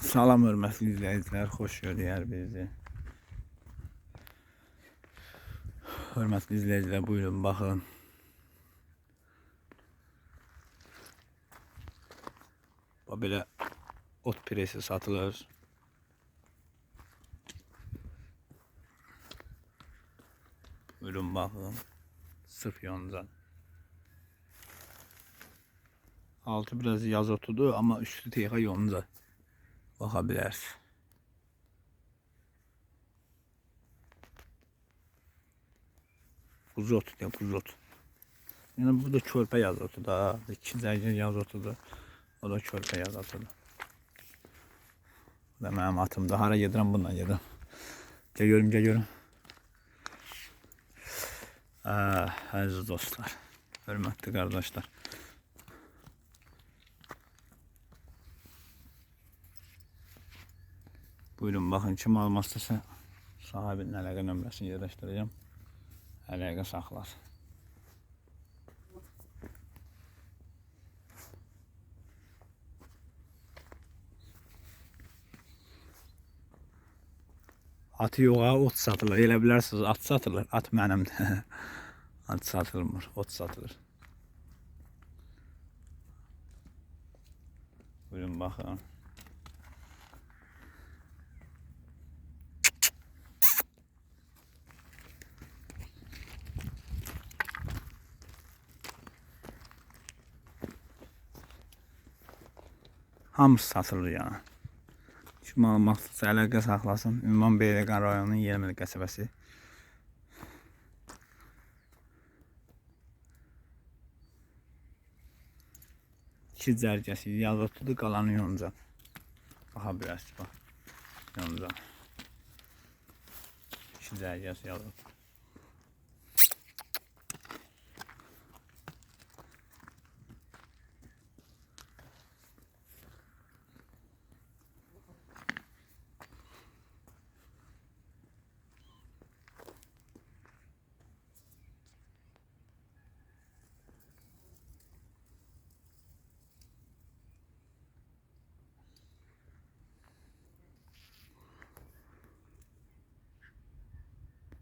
Salam hörmətli izləyicilər, xoş gördük bizi. Hörmətli izləyicilər, buyurun baxın. Bax belə ot piresi satılır. Buyurun baxın. Sırf yoncan. Altı biraz yaz otudur ama üstü texa yonca. Baxa bilərsiz. Kuzu otu diye kuzu otu. Yani bu da körpə yaz otu da. İkinci ayın yaz otudur. O da körpə yaz otudur. Bu da mənim atımdır. Hara gedirəm. Gəl görüm, gəl görüm. Ah, əziz dostlar. Hörmətli qardaşlar. Buyurun bakın kim istese sahibinin əlaqə nömrəsini yerləşdirəcəm. Əlaqə saxlar. Atı yox ha, ot satılır. Elə bilərsiniz, at satılır. At mənimdir. at satılmır, ot satılır. Buyurun baxın. Hamısı satılır. Kim almaq istəsə əlaqə saxlasın. Ünvan Beyləqan rayonunun Yelmil qəsəbəsi. İki cərgəsi yaz otudu qalanı yonca. Baxa bilərsiniz bax. Yonca. İki cərgəsi yaz otudu.